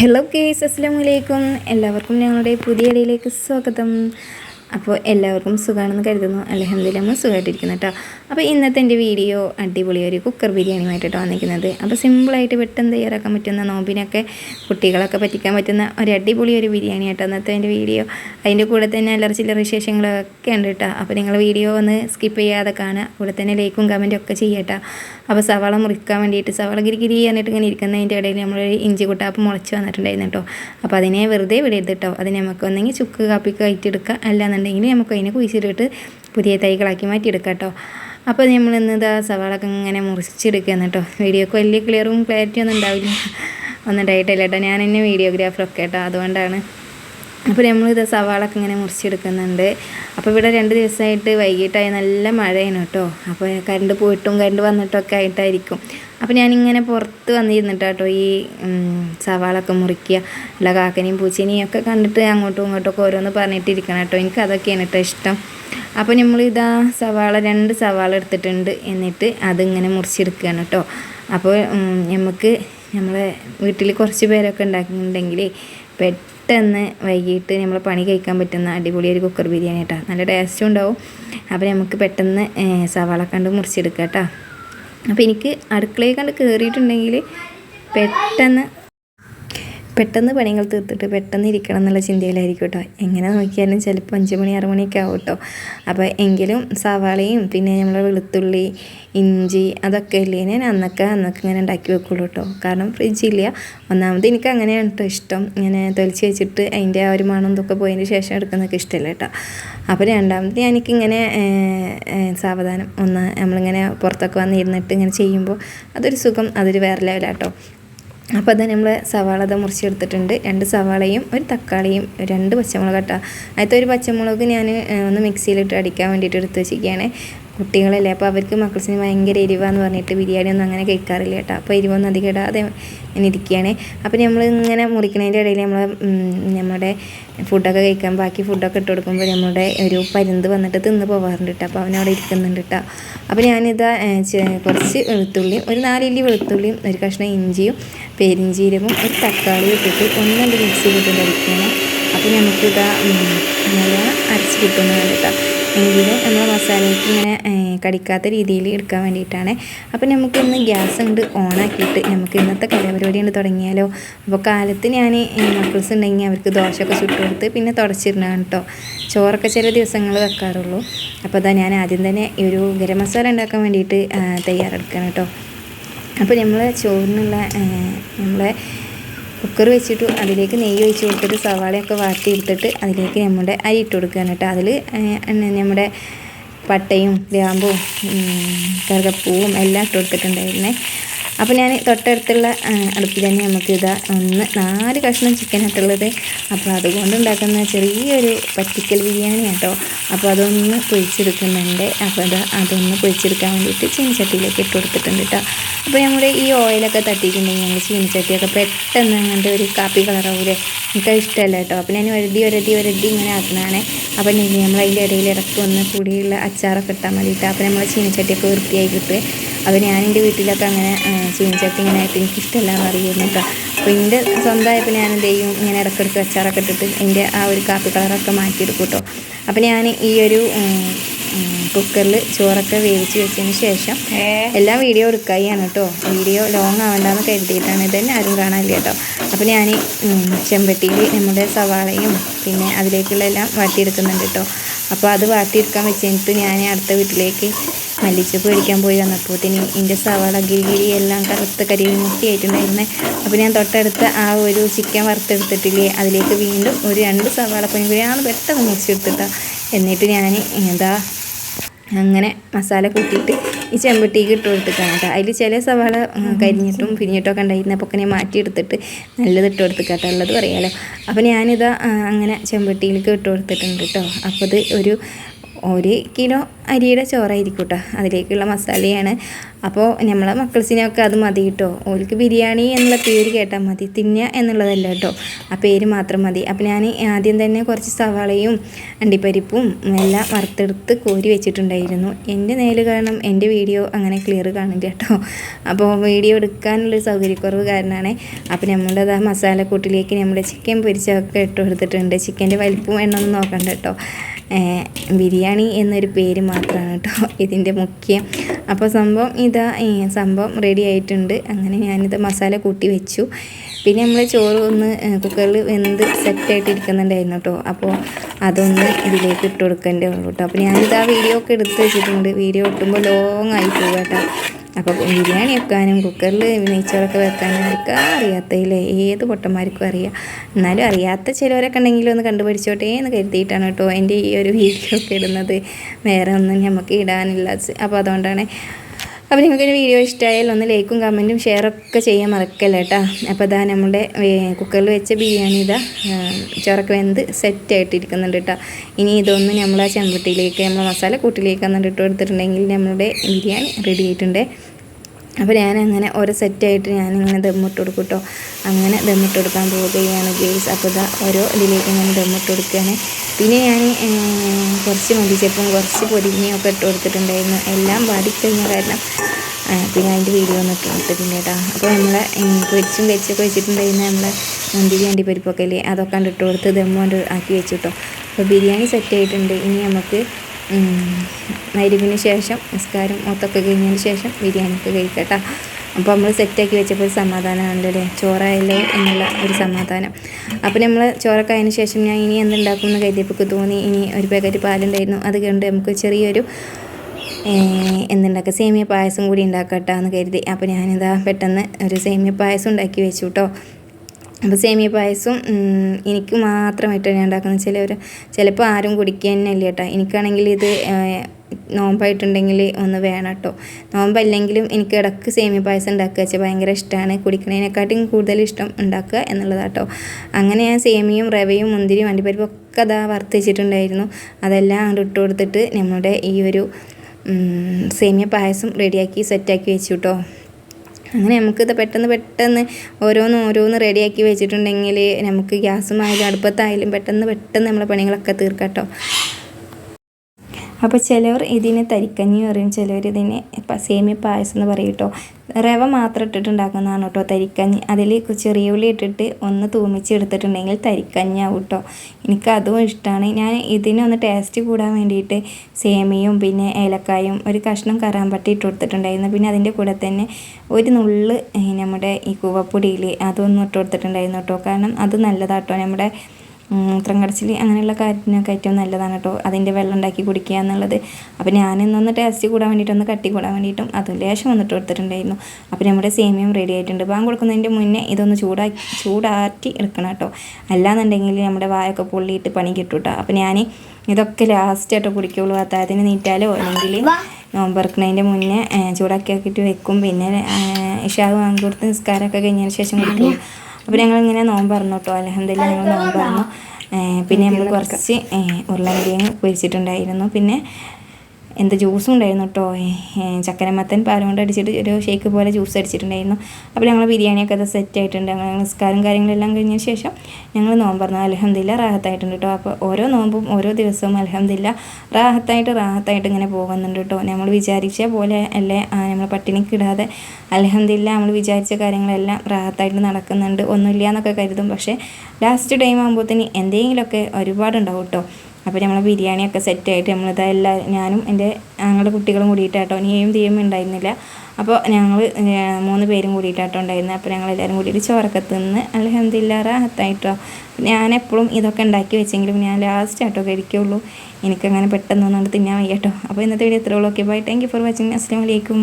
Hello case അസ്സാം വലൈക്കും എല്ലാവർക്കും ഞങ്ങളുടെ പുതിയ ഇടയിലേക്ക് സ്വാഗതം. അപ്പോൾ എല്ലാവർക്കും സുഖമാണെന്ന് കരുതുന്നു. അലഹമ്മദില്ല നമ്മൾ സുഖമായിട്ടിരിക്കുന്നു കേട്ടോ. അപ്പോൾ ഇന്നത്തെ എന്റെ വീഡിയോ അടിപൊളി ഒരു കുക്കർ ബിരിയാണിയുമായിട്ടാണ് വന്നിരിക്കുന്നത്. അപ്പോൾ സിമ്പിളായിട്ട് പെട്ടെന്ന് തയ്യാറാക്കാൻ പറ്റുന്ന നോമ്പിനൊക്കെ കുട്ടികളൊക്കെ പറ്റിക്കാൻ പറ്റുന്ന ഒരു അടിപൊളി ഒരു ബിരിയാണി ആയിട്ടോ ഇന്നത്തെ എന്റെ വീഡിയോ. അതിന്റെ കൂടെ തന്നെ അല്ലറ ചില്ലറ വിശേഷങ്ങളൊക്കെ ഉണ്ട് കേട്ടോ. അപ്പോൾ നിങ്ങൾ വീഡിയോ ഒന്ന് സ്കിപ്പ് ചെയ്യാതെ കാണുക. കൂടെ തന്നെ ലൈക്കും കമന്റും ഒക്കെ ചെയ്യട്ടോ അപ്പോൾ സവാള മുറിക്കാൻ വേണ്ടിയിട്ട് സവാള ഗിരി ഗിരി എന്നിട്ട് ഇങ്ങനെ ഇരിക്കുന്നതിന്റെ ഇടയിൽ നമ്മൾ ഇഞ്ചി കുട്ടാപ്പ് മുളച്ച് വന്നിട്ടുണ്ടായിരുന്നു കേട്ടോ. അപ്പോൾ അതിനെ വെറുതെ വിടരുത് കേട്ടോ. അത് നമുക്ക് ഒന്നെങ്കിൽ ചുക്ക് കാപ്പിക്ക് കയറ്റിയെടുക്കുക. അല്ലാന്നുണ്ടെങ്കിൽ നമുക്ക് അതിനെ കുഴിച്ചിട്ടിട്ട് പുതിയ തൈകളാക്കി മാറ്റിയെടുക്കാം കേട്ടോ. അപ്പോൾ നമ്മൾ ഇന്ന് ഇതാ സവാളൊക്കെ ഇങ്ങനെ മുറിച്ചെടുക്കുകയാണ് കേട്ടോ വീഡിയോക്ക് വലിയ ക്ലിയറും ക്ലാരിറ്റി ഒന്നും ഉണ്ടാവില്ല. ഒന്നും ഉണ്ടായിട്ടില്ല കേട്ടോ ഞാൻ തന്നെ വീഡിയോഗ്രാഫറൊക്കെ കേട്ടോ അതുകൊണ്ടാണ്. അപ്പോൾ നമ്മളിത് സവാളൊക്കെ ഇങ്ങനെ മുറിച്ചെടുക്കുന്നുണ്ട്. അപ്പോൾ ഇവിടെ രണ്ട് ദിവസമായിട്ട് വൈകിട്ടായി നല്ല മഴയാണ് കേട്ടോ അപ്പോൾ കറണ്ട് പോയിട്ടും കറണ്ട് വന്നിട്ടൊക്കെ ആയിട്ടായിരിക്കും. അപ്പോൾ ഞാനിങ്ങനെ പുറത്ത് വന്നിരുന്നിട്ട് കേട്ടോ ഈ സവാളൊക്കെ മുറിക്കുക അല്ല കാക്കനെയും പൂച്ചനെയും ഒക്കെ കണ്ടിട്ട് അങ്ങോട്ടും ഇങ്ങോട്ടും ഒക്കെ ഓരോന്ന് പറഞ്ഞിട്ടിരിക്കണം കേട്ടോ എനിക്ക് അതൊക്കെയാണ് കേട്ടോ ഇഷ്ടം. അപ്പോൾ നമ്മൾ ഇതാ സവാള രണ്ട് സവാള എടുത്തിട്ടുണ്ട് എന്നിട്ട് അതിങ്ങനെ മുറിച്ചെടുക്കുകയാണ് കേട്ടോ അപ്പോൾ നമുക്ക് നമ്മളെ വീട്ടിൽ കുറച്ച് പേരൊക്കെ ഉണ്ടാക്കുന്നുണ്ടെങ്കിൽ പെട്ടെന്ന് വൈകിട്ട് നമ്മൾ പണി കഴിക്കാൻ പറ്റുന്ന അടിപൊളി ഒരു കുക്കർ ബിരിയാണി കേട്ടോ നല്ല ടേസ്റ്റും ഉണ്ടാവും. അപ്പോൾ നമുക്ക് പെട്ടെന്ന് സവാള കണ്ട് മുറിച്ചെടുക്കാം കേട്ടോ അപ്പോൾ എനിക്ക് അടുക്കളയിൽ കണ്ട് കയറിയിട്ടുണ്ടെങ്കിൽ പെട്ടെന്ന് പെട്ടെന്ന് പണികൾ തീർത്തിട്ട് പെട്ടെന്ന് ഇരിക്കണം എന്നുള്ള ചിന്തയിലായിരിക്കും കേട്ടോ എങ്ങനെ നോക്കിയാലും ചിലപ്പോൾ അഞ്ച് മണി ആറ് മണിയൊക്കെ ആവും കേട്ടോ അപ്പോൾ എങ്കിലും സവാളയും പിന്നെ നമ്മളെ വെളുത്തുള്ളി ഇഞ്ചി അതൊക്കെ ഇല്ലേ? ഞാൻ അന്നൊക്കെ അന്നൊക്കെ ഇങ്ങനെ ഉണ്ടാക്കി വെക്കുള്ളൂ കേട്ടോ കാരണം ഫ്രിഡ്ജില്ല ഒന്നാമത് എനിക്ക് അങ്ങനെയാണ് കേട്ടോ ഇഷ്ടം. ഇങ്ങനെ തൊലിച്ച് വെച്ചിട്ട് അതിന്റെ ആ ഒരു മണം ഇതൊക്കെ പോയതിന് ശേഷം എടുക്കുന്നതൊക്കെ ഇഷ്ടമല്ല കേട്ടോ അപ്പോൾ രണ്ടാമത് എനിക്കിങ്ങനെ സാവധാനം ഒന്ന് നമ്മളിങ്ങനെ പുറത്തൊക്കെ വന്നിരുന്നിട്ട് ഇങ്ങനെ ചെയ്യുമ്പോൾ അതൊരു സുഖം അതൊരു വേറെ ലെവലാട്ടോ അപ്പോൾ അത് നമ്മൾ സവാള അത് മുറിച്ചെടുത്തിട്ടുണ്ട്. രണ്ട് സവാളയും ഒരു തക്കാളിയും രണ്ട് പച്ചമുളക് കേട്ടോ. അതിലത്തെ ഒരു പച്ചമുളക് ഞാൻ ഒന്ന് മിക്സിയിലിട്ട് അടിക്കാൻ വേണ്ടിയിട്ട് എടുത്ത് വെച്ചിരിക്കുകയാണ്. കുട്ടികളല്ലേ? അപ്പോൾ അവർക്ക് മക്കൾസിന് ഭയങ്കര എരിവാന്ന് പറഞ്ഞിട്ട് ബിരിയാണി ഒന്നും അങ്ങനെ കഴിക്കാറില്ല കേട്ടോ. അപ്പോൾ എരിവൊന്നും അധികം ഇടാതെ ഇങ്ങനെ ഇരിക്കുകയാണ്. അപ്പോൾ നമ്മൾ ഇങ്ങനെ മുറിക്കുന്നതിന്റെ ഇടയിൽ നമ്മൾ നമ്മുടെ ഫുഡൊക്കെ കഴിക്കാൻ ബാക്കി ഫുഡൊക്കെ ഇട്ട് കൊടുക്കുമ്പോൾ നമ്മുടെ ഒരു പരുന്ത് വന്നിട്ട് തിന്ന് പോകാറുണ്ട് കേട്ടോ. അപ്പോൾ അവനവിടെ ഇരിക്കുന്നുണ്ട് കേട്ടോ. അപ്പോൾ ഞാനിതാ കുറച്ച് വെളുത്തുള്ളിയും ഒരു നാലില്ലി വെളുത്തുള്ളിയും ഒരു കഷ്ണം ഇഞ്ചിയും പെരിഞ്ചീരവും ഒരു തക്കാളിയും ഇട്ടിട്ട് ഒന്നുണ്ട് മിക്സിയിലിട്ട് അടിക്കുകയാണ് അപ്പോൾ നമുക്കിതാ നല്ല അരച്ച് കിട്ടുന്നതാണ് കേട്ടോ. എങ്കിലും നമ്മൾ മസാലയ്ക്ക് ഇങ്ങനെ കടിക്കാത്ത രീതിയിൽ എടുക്കാൻ വേണ്ടിയിട്ടാണ്. അപ്പോൾ നമുക്കിന്ന് ഗ്യാസ് ഉണ്ട് ഓണാക്കിയിട്ട് നമുക്ക് ഇന്നത്തെ കലപരിപാടി കൊണ്ട് തുടങ്ങിയാലോ. അപ്പോൾ കാലത്ത് ഞാൻ മക്കൾസ് ഉണ്ടെങ്കിൽ അവർക്ക് ദോശയൊക്കെ ചുട്ട് കൊടുത്ത് പിന്നെ തുടച്ചിരുന്നാണ് കേട്ടോ ചോറൊക്കെ ചില ദിവസങ്ങൾ വെക്കാറുള്ളൂ. അപ്പോൾ അതാ ഞാൻ ആദ്യം തന്നെ ഈ ഒരു ഗരം മസാല ഉണ്ടാക്കാൻ വേണ്ടിയിട്ട് തയ്യാറെടുക്കണം കേട്ടോ അപ്പോൾ നമ്മൾ ചോറിനുള്ള നമ്മളെ കുക്കർ വെച്ചിട്ട് അതിലേക്ക് നെയ്യ് ഒഴിച്ച് കൊടുത്തിട്ട് സവാളയൊക്കെ വാട്ടിയെടുത്തിട്ട് അതിലേക്ക് നമ്മുടെ അരി ഇട്ട് കൊടുക്കുകയാണ് കേട്ടോ. അതിൽ നമ്മുടെ പട്ടയും ഗ്രാമ്പും കറുകപ്പൂവും എല്ലാം ഇട്ട് കൊടുത്തിട്ടുണ്ടായിരുന്നേ. അപ്പോൾ ഞാൻ തൊട്ടടുത്തുള്ള അടുപ്പിൽ തന്നെ നമുക്ക് ഇതാ ഒന്ന് നാല് കഷ്ണം ചിക്കൻ ഇട്ടുള്ളത് അപ്പോൾ അതുകൊണ്ട് ഉണ്ടാക്കുന്ന ചെറിയൊരു പറ്റിക്കൽ ബിരിയാണി കേട്ടോ. അപ്പോൾ അതൊന്ന് പൊഴിച്ചെടുക്കുന്നുണ്ട് അപ്പോൾ അത് അതൊന്ന് പൊഴിച്ചെടുക്കാൻ വേണ്ടിയിട്ട് ചീനച്ചട്ടിയിലേക്ക് ഇട്ട് കൊടുത്തിട്ടുണ്ട് കേട്ടോ. അപ്പോൾ നമ്മൾ ഈ ഓയിലൊക്കെ തട്ടിയിട്ടുണ്ടെങ്കിൽ ഞങ്ങൾ ചീനിച്ചട്ടിയൊക്കെ പെട്ടെന്ന് അങ്ങനത്തെ ഒരു കാപ്പി കളറാവൂലേ എനിക്ക് ഇഷ്ടമല്ല കേട്ടോ. അപ്പോൾ ഞാൻ ഒരടി ഒരടി ഒരടി ഇങ്ങനെ ആക്കുന്നതാണ് അപ്പോൾ നമ്മൾ അതിന്റെ ഇടയിൽ ഇറക്കി വന്ന് കൂടിയുള്ള അച്ചാറൊക്കെ ഇട്ടാൽ മതിയിട്ട് അപ്പോൾ നമ്മൾ ചീനിച്ചട്ടിയൊക്കെ വൃത്തിയായി കിട്ടുക അപ്പോൾ ഞാൻ എന്റെ വീട്ടിലൊക്കെ അങ്ങനെ ചീനിച്ചട്ടി ഇങ്ങനെ ആയിട്ട് എനിക്ക് ഇഷ്ടമല്ലാന്ന് അറിയുന്നു കേട്ടോ. അപ്പോൾ എന്റെ സ്വന്തമായപ്പോൾ ഞാൻ എന്ത് ഇങ്ങനെ ഇടയ്ക്കിടയ്ക്ക് അച്ചാറൊക്കെ ഇട്ടിട്ട് എന്റെ ആ ഒരു കാപ്പി കളറൊക്കെ മാറ്റിയെടുക്കും കേട്ടോ. അപ്പോൾ ഞാൻ ഈ ഒരു കുക്കറിൽ ചോറൊക്കെ വേവിച്ച് വെച്ചതിന് ശേഷം എല്ലാ വീഡിയോ എടുക്കുകയാണ് കേട്ടോ വീഡിയോ ലോങ് ആവേണ്ടെന്ന് കരുതിയിട്ടാണ് ഇതന്നെ ആരും കാണാനില്ല കേട്ടോ അപ്പോൾ ഞാൻ ചെമ്പട്ടിയിൽ നമ്മുടെ സവാളയും പിന്നെ അതിലേക്കുള്ള എല്ലാം വാട്ടിയെടുക്കുന്നുണ്ട് കേട്ടോ അപ്പോൾ അത് വാട്ടിയെടുക്കാൻ വെച്ചിട്ട് ഞാൻ അടുത്ത വീട്ടിലേക്ക് മല്ലിച്ചപ്പ് മേടിക്കാൻ പോയി വന്നപ്പോഴത്തേനും എന്റെ സവാള ഗിരിഗിരി എല്ലാം കറുത്ത കരിമുട്ടി ആയിട്ടുണ്ടായിരുന്നേ അപ്പോൾ ഞാൻ തൊട്ടടുത്ത് ആ ഒരു ചിക്കൻ വറുത്തെടുത്തിട്ടില്ലേ അതിലേക്ക് വീണ്ടും ഒരു രണ്ട് സവാള പനിപുരിയാണ് പെട്ടെന്ന് മുറിച്ചെടുത്തിട്ടാണ് എന്നിട്ട് ഞാൻ എന്താ അങ്ങനെ മസാല കൂട്ടിയിട്ട് ഈ ചെമ്പട്ടിക്ക് ഇട്ട് കൊടുത്തിട്ടാണ് കേട്ടോ. അതിൽ ചില സവാള കരിഞ്ഞിട്ടും പിരിഞ്ഞിട്ടൊക്കെ ഉണ്ടായിരുന്ന. അപ്പോൾ ഒക്കെ മാറ്റിയെടുത്തിട്ട് നല്ലത് ഇട്ട് കൊടുത്തിട്ടാട്ടോ ഉള്ളത് പറയാമല്ലോ അപ്പോൾ ഞാനിത് അങ്ങനെ ചെമ്പട്ടിയിലേക്ക് ഇട്ട് കൊടുത്തിട്ടുണ്ട് കേട്ടോ അപ്പോൾ ഇത് ഒരു ഒരു കിലോ അരിയുടെ ചോറായിരിക്കും കേട്ടോ അതിലേക്കുള്ള മസാലയാണ്. അപ്പോൾ നമ്മളെ മക്കൾസിനൊക്കെ അത് മതി കേട്ടോ ഓൽക്ക് ബിരിയാണി എന്നുള്ള പേര് കേട്ടാൽ മതി തിന്ന എന്നുള്ളതല്ല കേട്ടോ ആ പേര് മാത്രം മതി. അപ്പോൾ ഞാൻ ആദ്യം തന്നെ കുറച്ച് സവാളയും അണ്ടിപ്പരിപ്പും എല്ലാം വറുത്തെടുത്ത് കോരി വെച്ചിട്ടുണ്ടായിരുന്നു. എന്റെ നേൽ കാരണം എന്റെ വീഡിയോ അങ്ങനെ ക്ലിയർ കാണില്ല കേട്ടോ അപ്പോൾ വീഡിയോ എടുക്കാനുള്ളൊരു സൗകര്യക്കുറവ് കാരണമാണ് അപ്പോൾ നമ്മളത് ആ മസാലക്കൂട്ടിലേക്ക് നമ്മുടെ ചിക്കൻ പൊരിച്ചൊക്കെ ഇട്ട് കൊടുത്തിട്ടുണ്ട്. ചിക്കന്റെ വലിപ്പവും എണ്ണമൊന്നും നോക്കണ്ട കേട്ടോ ബിരിയാണി എന്നൊരു പേര് മാത്രമാണ് കേട്ടോ ഇതിന്റെ മുഖ്യം. അപ്പോൾ സംഭവം ഇതാ സംഭവം റെഡി ആയിട്ടുണ്ട്. അങ്ങനെ ഞാനിത് മസാല കൂട്ടി വെച്ചു. പിന്നെ നമ്മൾ ചോറ് ഒന്ന് കുക്കറിൽ വെന്ത് സെറ്റായിട്ട് ഇരിക്കുന്നുണ്ടായിരുന്നു കേട്ടോ അപ്പോൾ അതൊന്ന് ഇതിലേക്ക് ഇട്ട് കൊടുക്കേണ്ടേ ഉള്ളൂ കേട്ടോ അപ്പോൾ ഞാനിത് ആ വീഡിയോ ഒക്കെ എടുത്ത് വെച്ചിട്ടുണ്ട്. വീഡിയോ ഇട്ടുമ്പോൾ ലോങ് ആയി പോകും കേട്ടോ അപ്പോൾ ബിരിയാണി വെക്കാനും കുക്കറിൽ നെയ്ച്ചോറൊക്കെ വെക്കാനും ഒക്കെ അറിയാത്തതില്ലേ ഏത് പൊട്ടന്മാർക്കും അറിയാം. എന്നാലും അറിയാത്ത ചിലവരൊക്കെ ഉണ്ടെങ്കിലും ഒന്ന് കണ്ടുപിടിച്ചോട്ടേ എന്ന് കരുതിയിട്ടാണ് കേട്ടോ എന്റെ ഈ ഒരു വീഡിയോ ഒക്കെ ഇടുന്നത്. വേറെ ഒന്നും നമുക്ക് ഇടാനില്ല. അപ്പോൾ അതുകൊണ്ടാണ് അപ്പോൾ നിങ്ങൾക്ക് വീഡിയോ ഇഷ്ടമായാൽ ഒന്ന് ലൈക്കും കമന്റും ഷെയറൊക്കെ ചെയ്യാൻ മറക്കല്ല കേട്ടോ. അപ്പോൾ ഇതാ നമ്മുടെ കുക്കറിൽ വെച്ച ബിരിയാണി ഇതാ ചോറൊക്കെ വെന്ത് സെറ്റായിട്ടിരിക്കുന്നുണ്ട് കേട്ടോ. ഇനി ഇതൊന്ന് നമ്മൾ ആ ചെമ്പട്ടിയിലേക്ക് നമ്മൾ മസാല കൂട്ടിലേക്ക് വന്നിട്ട് ഇട്ട് കൊടുത്തിട്ടുണ്ടെങ്കിൽ നമ്മുടെ ബിരിയാണി റെഡി ആയിട്ടുണ്ട്. അപ്പോൾ ഞാനങ്ങനെ ഓരോ സെറ്റായിട്ട് ഞാനിങ്ങനെ ദമ്മിട്ട് കൊടുക്കും കേട്ടോ. അങ്ങനെ ദമ്മിട്ട് കൊടുക്കാൻ പോവുകയാണ് ഗേസ് അപ്പോൾ ഇതാ ഓരോ ഇതിലേക്ക് ഇങ്ങനെ ദമ്മിട്ട് കൊടുക്കുകയാണ്. പിന്നെ ഞാൻ കുറച്ച് മല്ലിച്ചപ്പും കുറച്ച് പൊതിഞ്ഞയും ഒക്കെ ഇട്ട് കൊടുത്തിട്ടുണ്ടായിരുന്നു. എല്ലാം വാടിക്കഴിഞ്ഞ കാരണം പിന്നെ അതിന്റെ വീഡിയോ ഒന്ന് ഇട്ടിട്ടുണ്ട് കേട്ടോ. അപ്പോൾ നമ്മൾ പൊരിച്ചും വെച്ചൊക്കെ വെച്ചിട്ടുണ്ടായിരുന്നു നമ്മളെ മുന്തിരി അണ്ടിപ്പരിപ്പൊക്കെ അല്ലേ? അതൊക്കെ ഇട്ട് കൊടുത്ത് ദമ്മോണ്ട് ആക്കി വെച്ചു കേട്ടോ. അപ്പോൾ ബിരിയാണി സെറ്റ് ആയിട്ടുണ്ട്. ഇനി നമുക്ക് മരുവിന് ശേഷം നിസ്കാരം മൊത്തമൊക്കെ കഴിഞ്ഞതിന് ശേഷം ബിരിയാണിക്ക് കഴിക്കട്ടോ അപ്പോൾ നമ്മൾ സെറ്റാക്കി വെച്ചപ്പോൾ ഒരു സമാധാനമാണല്ലോ അല്ലേ ചോറായല്ലേ എന്നുള്ള ഒരു സമാധാനം. അപ്പോൾ നമ്മൾ ചോറൊക്കെ അതിന് ശേഷം ഞാൻ ഇനി എന്തുണ്ടാക്കും എന്ന് കരുതിയപ്പോൾ തോന്നി ഇനി ഒരു പാക്കറ്റ് പാലുണ്ടായിരുന്നു. അത് കൊണ്ട് നമുക്ക് ചെറിയൊരു എന്തുണ്ടാക്കുക സേമിയ പായസം കൂടി ഉണ്ടാക്കട്ടെ എന്ന് കരുതി. അപ്പോൾ ഞാനിതാ പെട്ടെന്ന് ഒരു സേമിയ പായസം ഉണ്ടാക്കി വെച്ചു കേട്ടോ. അപ്പോൾ സേമിയ പായസം എനിക്ക് മാത്രമായിട്ടാണ് ഞാൻ ഉണ്ടാക്കുന്നത്. ചിലവർ ചിലപ്പോൾ ആരും കുടിക്കുക തന്നെ ഇല്ല കേട്ടോ. എനിക്കാണെങ്കിൽ ഇത് നോമ്പായിട്ടുണ്ടെങ്കിൽ ഒന്ന് വേണം കേട്ടോ നോമ്പല്ലെങ്കിലും എനിക്ക് ഇടയ്ക്ക് സേമിയ പായസം ഉണ്ടാക്കുക വെച്ചാൽ ഭയങ്കര ഇഷ്ടമാണ്. കുടിക്കുന്നതിനെക്കാട്ടും കൂടുതൽ ഇഷ്ടം ഉണ്ടാക്കുക എന്നുള്ളതാട്ടോ അങ്ങനെ ഞാൻ സേമിയും റവയും മുന്തിരിയും അണ്ടിപ്പരിപ്പും ഒക്കെ അതാ വർത്തിച്ചിട്ടുണ്ടായിരുന്നു അതെല്ലാം അങ്ങോട്ട് ഇട്ട് കൊടുത്തിട്ട് നമ്മുടെ ഈ ഒരു സേമിയ പായസം റെഡിയാക്കി സെറ്റാക്കി വെച്ചു കേട്ടോ അങ്ങനെ നമുക്കിത് പെട്ടെന്ന് പെട്ടെന്ന് ഓരോന്ന് ഓരോന്ന് റെഡിയാക്കി വെച്ചിട്ടുണ്ടെങ്കിൽ നമുക്ക് ഗ്യാസും ഗ്യാസുമായാലും അടുപ്പത്തായാലും പെട്ടെന്ന് പെട്ടെന്ന് നമ്മളെ പണികളൊക്കെ തീർക്കാം അപ്പോൾ ചിലവർ ഇതിന് തരിക്കഞ്ഞി പറയും. ചിലവർ ഇതിനെ സേമിയ പായസം എന്ന് പറയും കേട്ടോ റവ മാത്രം ഇട്ടിട്ടുണ്ടാക്കുന്നതാണ് കേട്ടോ തരിക്കഞ്ഞി. അതിൽ ചെറിയ ഉള്ളി ഇട്ടിട്ട് ഒന്ന് തൂമിച്ച് എടുത്തിട്ടുണ്ടെങ്കിൽ തരിക്കഞ്ഞാവും കേട്ടോ എനിക്ക് അതും ഇഷ്ടമാണ് ഞാൻ ഇതിനൊന്ന് ടേസ്റ്റ് കൂടാൻ വേണ്ടിയിട്ട് സേമിയും പിന്നെ ഏലക്കായും ഒരു കഷ്ണം കറാമ്പട്ടി ഇട്ട് കൊടുത്തിട്ടുണ്ടായിരുന്നു. പിന്നെ അതിന്റെ കൂടെ തന്നെ ഒരു നുള്ള് നമ്മുടെ ഈ കൂവപ്പൊടിയിൽ അതൊന്നും ഇട്ട് കൊടുത്തിട്ടുണ്ടായിരുന്നു കേട്ടോ കാരണം അത് നല്ലതാട്ടോ നമ്മുടെ മൂത്രം കടച്ചിൽ അങ്ങനെയുള്ള കാര്യത്തിനൊക്കെ ഏറ്റവും നല്ലതാണ് കേട്ടോ. അതിന്റെ വെള്ളം ഉണ്ടാക്കി കുടിക്കുക എന്നുള്ളത്. അപ്പോൾ ഞാനിന്നൊന്ന് ടേസ്റ്റ് കൂടാൻ വേണ്ടിയിട്ടൊന്ന് കട്ടി കൂടാൻ വേണ്ടിയിട്ടും അതും ലേശം വന്നിട്ട് കൊടുത്തിട്ടുണ്ടായിരുന്നു. അപ്പോൾ നമ്മുടെ സേമിയം റെഡി ആയിട്ടുണ്ട്. പാൻ കൊടുക്കുന്നതിന്റെ മുന്നേ ഇതൊന്ന് ചൂടാക്കി ചൂടാറ്റി എടുക്കണം കേട്ടോ. അല്ലാന്നുണ്ടെങ്കിൽ നമ്മുടെ വായൊക്കെ പൊള്ളിയിട്ട് പണി കിട്ടും കേട്ടോ. അപ്പോൾ ഞാൻ ഇതൊക്കെ ലാസ്റ്റ് ലാസ്റ്റായിട്ട് കുടിക്കുള്ളൂ. അത്താഴത്തിന് നീറ്റാലോ? അല്ലെങ്കിൽ നോമ്പറക്കുന്നതിന്റെ മുന്നേ ചൂടാക്കി ആക്കിയിട്ട് വെക്കും. പിന്നെ ഇഷാവ് വാങ്ങി കൊടുത്ത് നിസ്കാരമൊക്കെ കഴിഞ്ഞതിന് ശേഷം കുടിക്കും. അപ്പോൾ ഞങ്ങളിങ്ങനെ നോമ്പറന്നു കേട്ടോ അലഹമ്മദില്ല ഞങ്ങൾ പറഞ്ഞു പിന്നെ നമ്മൾ കുറച്ച് ഉരുളങ്കിഴങ്ങ് പൊരിച്ചിട്ടുണ്ടായിരുന്നു. പിന്നെ എന്ത് ജ്യൂസും ഉണ്ടായിരുന്നു കേട്ടോ ചക്കരമത്തൻ പാലും കൊണ്ട് അടിച്ചിട്ട് ഒരു ഷേക്ക് പോലെ ജ്യൂസ് അടിച്ചിട്ടുണ്ടായിരുന്നു. അപ്പോൾ ഞങ്ങൾ ബിരിയാണിയൊക്കെ അത് സെറ്റ് ആയിട്ടുണ്ട്. ഞങ്ങൾ നിസ്കാരം കാര്യങ്ങളെല്ലാം കഴിഞ്ഞ ശേഷം ഞങ്ങൾ നോമ്പറന്നു അലഹമില്ല റാഹത്തായിട്ടുണ്ട് കേട്ടോ അപ്പോൾ ഓരോ നോമ്പും ഓരോ ദിവസവും അലഹമില്ല റാഹത്തായിട്ട് റാഹത്തായിട്ട് ഇങ്ങനെ പോകുന്നുണ്ട് കേട്ടോ നമ്മൾ വിചാരിച്ച പോലെ അല്ലേ നമ്മൾ പട്ടിണിക്കിടാതെ അലഹമില്ല നമ്മൾ വിചാരിച്ച കാര്യങ്ങളെല്ലാം റാഹത്തായിട്ട് നടക്കുന്നുണ്ട്. ഒന്നുമില്ല എന്നൊക്കെ കരുതും. പക്ഷേ ലാസ്റ്റ് ടൈം ആകുമ്പോഴത്തേന് എന്തെങ്കിലുമൊക്കെ ഒരുപാടുണ്ടാവും കേട്ടോ അപ്പോൾ നമ്മൾ ബിരിയാണിയൊക്കെ സെറ്റായിട്ട് നമ്മളിത് എല്ലാ ഞാനും എന്റെ ഞങ്ങളുടെ കുട്ടികളും കൂടിയിട്ടാട്ടോ. നീയും തീയും ഉണ്ടായിരുന്നില്ല. അപ്പോൾ ഞങ്ങൾ മൂന്ന് പേരും കൂടിയിട്ടാട്ടോ ഉണ്ടായിരുന്നത് അപ്പോൾ ഞങ്ങൾ എല്ലാവരും കൂടിയിട്ട് ചോറൊക്കെ തിന്ന് അലഹമില്ല റാഹത്തായിട്ടോ. ഞാൻ എപ്പോഴും ഇതൊക്കെ ഉണ്ടാക്കി വെച്ചെങ്കിലും ഞാൻ ലാസ്റ്റ് ആട്ടോ കഴിക്കുള്ളൂ. എനിക്കങ്ങനെ പെട്ടെന്നൊന്നും തിന്നാൻ വയ്യാട്ടോ. അപ്പോൾ ഇന്നത്തെ വീഡിയോ എത്ര ഉള്ളൂ. Okay bye thank you for watching അസ്സാം വലൈക്കും